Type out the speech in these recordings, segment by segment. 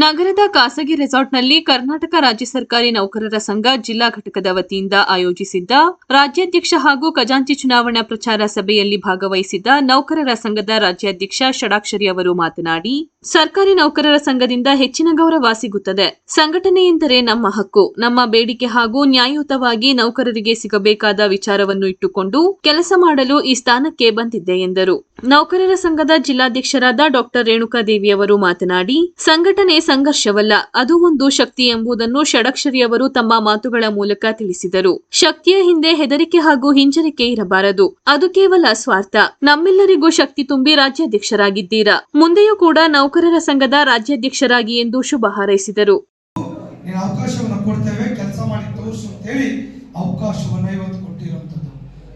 ನಗರದ ಖಾಸಗಿ ರೆಸಾರ್ಟ್ನಲ್ಲಿ ಕರ್ನಾಟಕ ರಾಜ್ಯ ಸರ್ಕಾರಿ ನೌಕರರ ಸಂಘ ಜಿಲ್ಲಾ ಘಟಕದ ವತಿಯಿಂದ ಆಯೋಜಿಸಿದ್ದ ರಾಜ್ಯಾಧ್ಯಕ್ಷ ಹಾಗೂ ಖಜಾಂಚಿ ಚುನಾವಣಾ ಪ್ರಚಾರ ಸಭೆಯಲ್ಲಿ ಭಾಗವಹಿಸಿದ್ದ ನೌಕರರ ಸಂಘದ ರಾಜ್ಯಾಧ್ಯಕ್ಷ ಷಡಾಕ್ಷರಿ ಅವರು ಮಾತನಾಡಿ ಸರ್ಕಾರಿ ನೌಕರರ ಸಂಘದಿಂದ ಹೆಚ್ಚಿನ ಗೌರವ ಸಿಗುತ್ತದೆ. ಸಂಘಟನೆ ಎಂದರೆ ನಮ್ಮ ಹಕ್ಕು. ನಮ್ಮ ಬೇಡಿಕೆ ಹಾಗೂ ನ್ಯಾಯಯುತವಾಗಿ ನೌಕರರಿಗೆ ಸಿಗಬೇಕಾದ ವಿಚಾರವನ್ನು ಇಟ್ಟುಕೊಂಡು ಕೆಲಸ ಮಾಡಲು ಈ ಸ್ಥಾನಕ್ಕೆ ಬಂದಿದ್ದೆ ಎಂದರು. ನೌಕರರ ಸಂಘದ ಜಿಲ್ಲಾಧ್ಯಕ್ಷರಾದ ಡಾಕ್ಟರ್ ರೇಣುಕಾದೇವಿ ಅವರು ಮಾತನಾಡಿ, ಸಂಘಟನೆ ಸಂಘರ್ಷವಲ್ಲ. ಅದು ಒಂದು ಶಕ್ತಿ ಎಂಬುದನ್ನು ಷಡಕ್ಷರಿ ಅವರು ತಮ್ಮ ಮಾತುಗಳ ಮೂಲಕ ತಿಳಿಸಿದರು. ಶಕ್ತಿಯ ಹಿಂದೆ ಹೆದರಿಕೆ ಹಾಗೂ ಹಿಂಜರಿಕೆ ಇರಬಾರದು. ಅದು ಕೇವಲ ಸ್ವಾರ್ಥ. ನಮ್ಮೆಲ್ಲರಿಗೂ ಶಕ್ತಿ ತುಂಬಿ ರಾಜ್ಯಾಧ್ಯಕ್ಷರಾಗಿದ್ದೀರಾ. ಮುಂದೆಯೂ ಕೂಡ ನೌಕರರ ಸಂಘದ ರಾಜ್ಯಾಧ್ಯಕ್ಷರಾಗಿ ಎಂದು ಶುಭ ಹಾರೈಸಿದರು. ನೀನು ಅವಕಾಶವನ್ನು ಕೊಡ್ತೇವೆ, ಕೆಲಸ ಮಾಡಿ ತೋರಿಸು ಅಂತೇಳಿ ಅವಕಾಶವನ್ನು ಇವತ್ತು ಕೊಟ್ಟಿರುವಂಥದ್ದು.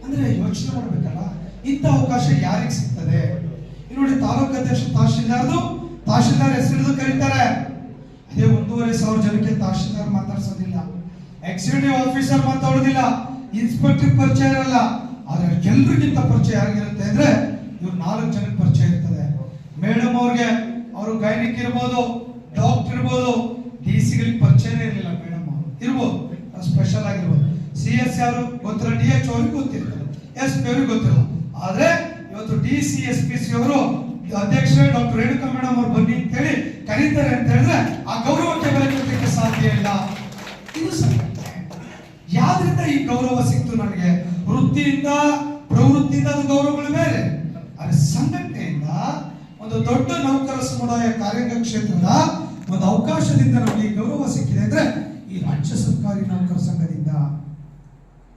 ಅಂದ್ರೆ ಯೋಚನೆ ಮಾಡ್ಬೇಕಲ್ಲ, ಇಂಥ ಅವಕಾಶ ಯಾರಿಗೆ ಸಿಗ್ತದೆ? ನೋಡಿ ತಾಲೂಕು ಅಧ್ಯಕ್ಷ ತಹಶೀಲ್ದಾರ್ದು, ತಹಶೀಲ್ದಾರ್ ಹೆಸರಿಡಿದು ಕರೀತಾರೆ. ಅದೇ ಒಂದೂವರೆ ಸಾವಿರ ಜನಕ್ಕೆ ತಹಶೀಲ್ದಾರ್ ಮಾತಾಡ್ಸೋದಿಲ್ಲ. ಎಕ್ಸಿಕ್ಯೂಟಿವ್ ಆಫೀಸರ್ ಮಾತಾಡೋದಿಲ್ಲ ಇನ್ಸ್ಪೆಕ್ಟರ್ ಪರಿಚಯ ಇರಲ್ಲ. ಆದ್ರೆ ಎಲ್ರಿಗಿಂತ ಪರಿಚಯ ಯಾರಿಗಿರುತ್ತೆ ಅಂದ್ರೆ ಇವ್ರು ನಾಲ್ಕು ಜನಕ್ಕೆ ಪರಿಚಯ ಇರ್ತದೆ. ಮೇಡಮ್ ಅವ್ರಿಗೆ ಅವರು ಗೈನಿಕ್ ಇರ್ಬೋದು, ಡಾಕ್ಟರ್ ಇರ್ಬೋದು ಡಿ ಸಿಗಳಿಗೆ ಪರಿಚಯ ಇರಲಿಲ್ಲ ಮೇಡಮ್ ಅವರು. ಇರ್ಬೋದು ಸ್ಪೆಷಲ್ ಆಗಿರ್ಬೋದು. ಸಿ ಎಸ್ ಯಾರು ಗೊತ್ತಿಲ್ಲ ಡಿ ಎಚ್ ಅವ್ರಿಗೆ ಗೊತ್ತಿಲ್ಲ ಎಸ್ ಪಿ ಅವ್ರಿಗೆ ಗೊತ್ತಿಲ್ಲ. ಆದ್ರೆ ಇವತ್ತು D C S P C ಅವರು ಅಧ್ಯಕ್ಷರೇ ಡಾಕ್ಟರ್ ರೇಣುಕಾ ಮೇಡಮ್ ಅವ್ರು ಬನ್ನಿ ಅಂತ ಹೇಳಿ ಕರೀತಾರೆ ಅಂತ ಹೇಳಿದ್ರೆ ಆ ಗೌರವಕ್ಕೆ ಬೆಲೆ ಸಾಧ್ಯ ಇಲ್ಲ. ಇದು ಸತ್ಯ. ಯಾವ್ದ್ರಿಂದ ಈ ಗೌರವ ಸಿಕ್ತು ನನಗೆ? ವೃತ್ತಿಯಿಂದ, ಪ್ರವೃತ್ತಿಯಿಂದ ಅದು ಗೌರವಗಳು ಬೇರೆ ಅದೇ ಸಂಘಟನೆಯಿಂದ ದೊಡ್ಡ ನೌಕರ ಸಮುದಾಯ ಕಾರ್ಯಾಂಗ ಕ್ಷೇತ್ರದ ಒಂದು ಅವಕಾಶದಿಂದ ನಮಗೆ ಗೌರವ ಸಿಕ್ಕಿದೆ ಅಂದ್ರೆ ಈ ರಾಜ್ಯ ಸರ್ಕಾರಿ ನೌಕರ ಸಂಘದಿಂದ.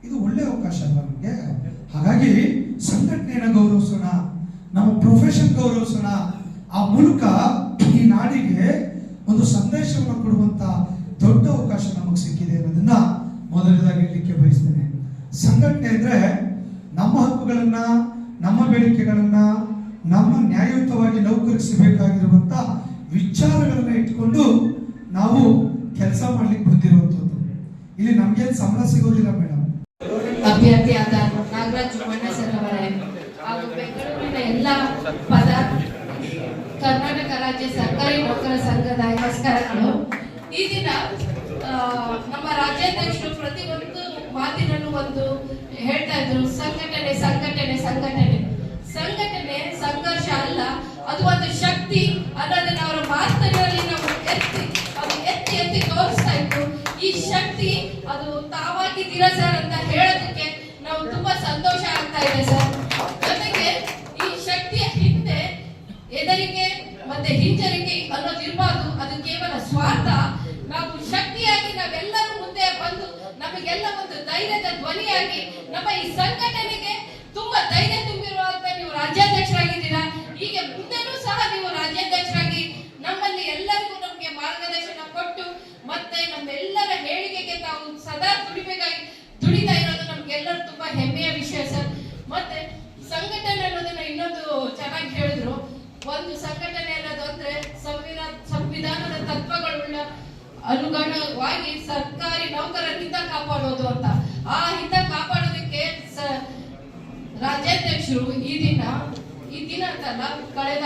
ಇದು ಒಳ್ಳೆ ಅವಕಾಶ ಅಲ್ವಾ ನಮಗೆ? ಹಾಗಾಗಿ ಸಂಘಟನೆಯನ್ನು ಗೌರವಿಸೋಣ, ನಮ್ಮ ಪ್ರೊಫೆಷನ್ ಗೌರವಿಸೋಣ. ಆ ಮೂಲಕ ಈ ನಾಡಿಗೆ ಒಂದು ಸಂದೇಶವನ್ನು ಕೊಡುವಂತ ದೊಡ್ಡ ಅವಕಾಶ ನಮಗೆ ಸಿಕ್ಕಿದೆ ಅನ್ನೋದನ್ನ ಮೊದಲನೇದಾಗಿ ಹೇಳಲಿಕ್ಕೆ ಬಯಸ್ತೇನೆ. ಸಂಘಟನೆ ಅಂದ್ರೆ ನಮ್ಮ ಹಕ್ಕುಗಳನ್ನ, ನಮ್ಮ ಬೇಡಿಕೆಗಳನ್ನ ನಮ್ಮ ನ್ಯಾಯಯುತವಾಗಿ ನೌಕರಿಸಬೇಕಾಗಿರುವಂತ ವಿಚಾರಗಳನ್ನು ಇಟ್ಕೊಂಡು ನಾವು ಕೆಲಸ ಮಾಡ್ಲಿಕ್ಕೆ ಬಂದಿರುವಂತದ್ದು ಇಲ್ಲಿ ನಮ್ಗೆ ಸಂಬಳ ಸಿಗೋದಿಲ್ಲ ಮೇಡಮ್ ಅಭ್ಯರ್ಥಿಯಾದ ನಾಗರಾಜ್ ಮಣ್ಣ ಸರ್ ಅವರೇ, ಹಾಗೂ ಬೆಂಗಳೂರಿನ ಎಲ್ಲ ಪದ, ಕರ್ನಾಟಕ ರಾಜ್ಯ ಸರ್ಕಾರಿ ನೌಕರ ಸಂಘದ ನಮಸ್ಕಾರಗಳು ಈ ದಿನ ನಮ್ಮ ರಾಜ್ಯಾಧ್ಯಕ್ಷರು ಪ್ರತಿಯೊಂದು ಮಾತಿನಲ್ಲೂ ಒಂದು ಹೇಳ್ತಾ ಇದ್ರು, ಸಂಘಟನೆ ಸಂಘಟನೆ ಅದು ಒಂದು ಶಕ್ತಿ ಅನ್ನೋದನ್ನ ಅವರ ಮಾತಿನಲ್ಲಿ ನಾವು ಎತ್ತಿ, ಅದು ಎತ್ತಿ ಎತ್ತಿ ತೋರಿಸ್ತಾ ಇತ್ತು. ಈ ಶಕ್ತಿ, ಅದು ತಾವಾಗಿದ್ದೀರಾ ಸರ್ ಅಂತ ಹೇಳೋದಕ್ಕೆ ನಾವು ತುಂಬಾ ಸಂತೋಷ ಆಗ್ತಾ ಇದೆ ಸರ್. ಜೊತೆಗೆ ಈ ಶಕ್ತಿಯ ಹಿಂದೆ ಹೆದರಿಕೆ ಮತ್ತೆ ಹಿಂಜರಿಕೆ ಅನ್ನೋದು ಇರಬಾರ್ದು ಅದು ಕೇವಲ ಸ್ವಾರ್ಥ. ನಾವು ಶಕ್ತಿಯಾಗಿ ನಾವೆಲ್ಲರೂ ಮುಂದೆ ಬಂದು ನಮಗೆಲ್ಲ ಒಂದು ಧೈರ್ಯದ ಧ್ವನಿಯಾಗಿ ನಮ್ಮ ಈ ಸಂಘಟನೆಗೆ ತುಂಬಾ ಧೈರ್ಯ ತುಂಬಿರುವಂತ ನೀವು ರಾಜ್ಯಾಧ್ಯಕ್ಷರಾಗಿದ್ದೀರಾ. ಹೀಗೆ ಮುಂದೆನೂ ವಿಷಯ ಸರ್. ಮತ್ತೆ ಸಂಘಟನೆ ಅನ್ನೋದನ್ನ ಇನ್ನೊಂದು ಚೆನ್ನಾಗಿ ಹೇಳಿದ್ರು. ಒಂದು ಸಂಘಟನೆ ಅನ್ನೋದು ಅಂದ್ರೆ ಸಂವಿಧಾನ ಸಂವಿಧಾನದ ತತ್ವಗಳುಳ್ಳ ಅನುಗುಣವಾಗಿ ಸರ್ಕಾರಿ ನೌಕರರ ಹಿತ ಕಾಪಾಡೋದು ಅಂತ. ಆ ಹಿತ ಕಾಪಾಡೋದಕ್ಕೆ ರಾಜ್ಯಾಧ್ಯಕ್ಷರು ಈ ದಿನ ಈ ದಿನ ಅಂತಲ್ಲ, ಕಳೆದ